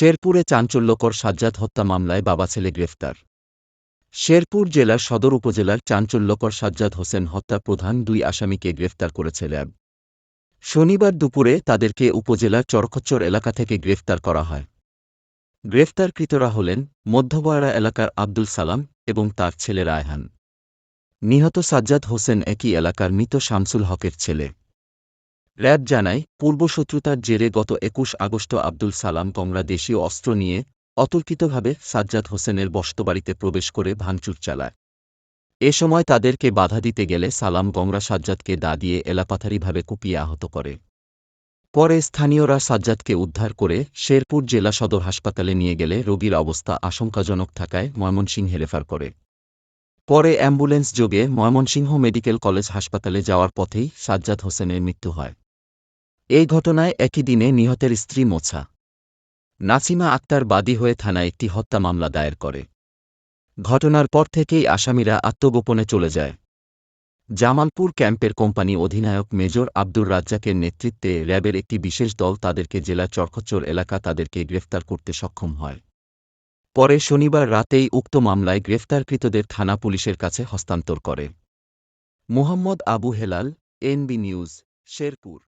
শেরপুরে চাঞ্চল্যকর সাজ্জাদ হত্যা মামলায় বাবা ছেলে গ্রেফতার। শেরপুর জেলার সদর উপজেলার চাঞ্চল্যকর সাজ্জাদ হোসেন হত্যা প্রধান দুই আসামিকে গ্রেফতার করেছে র্যাব শনিবার দুপুরে তাদেরকে উপজেলার চরখচ্চর এলাকা থেকে গ্রেফতার করা হয়। গ্রেফতারকৃতরা হলেন মধ্যবয়রা এলাকার আব্দুল সালাম এবং তার ছেলে রায়হান। নিহত সাজ্জাদ হোসেন একই এলাকার মৃত শামসুল হকের ছেলে। র্যাব জানায়, পূর্বশত্রুতার জেরে গত একুশ আগস্ট আব্দুল সালাম গংরা দেশীয় অস্ত্র নিয়ে অতর্কিতভাবে সাজ্জাদ হোসেনের বসতবাড়িতে প্রবেশ করে ভাঙচুর চালায়। এ সময় তাদেরকে বাধা দিতে গেলে সালাম গংরা সাজ্জাদকে দা দিয়ে এলাপাথারিভাবে কুপিয়ে আহত করে। পরে স্থানীয়রা সাজ্জাদকে উদ্ধার করে শেরপুর জেলা সদর হাসপাতালে নিয়ে গেলে রোগীর অবস্থা আশঙ্কাজনক থাকায় ময়মনসিংহে রেফার করে। পরে অ্যাম্বুলেন্স যোগে ময়মনসিংহ মেডিকেল কলেজ হাসপাতালে যাওয়ার পথেই সাজ্জাদ হোসেনের মৃত্যু হয়। এই ঘটনায় একই দিনে নিহতের স্ত্রী মোছা। নাসিমা আক্তার বাদী হয়ে থানায় একটি হত্যা মামলা দায়ের করে। ঘটনার পর থেকেই আসামিরা আত্মগোপনে চলে যায়। জামালপুর ক্যাম্পের কোম্পানি অধিনায়ক মেজর আব্দুর রাজ্জাকের নেতৃত্বে র্যাবের একটি বিশেষ দল তাদেরকে জেলা চরখচ্চর এলাকা তাদেরকে গ্রেফতার করতে সক্ষম হয়। পরে শনিবার রাতেই উক্ত মামলায় গ্রেফতারকৃতদের থানা পুলিশের কাছে হস্তান্তর করে। Muhammad Abu Helal, NB news, Sherpur.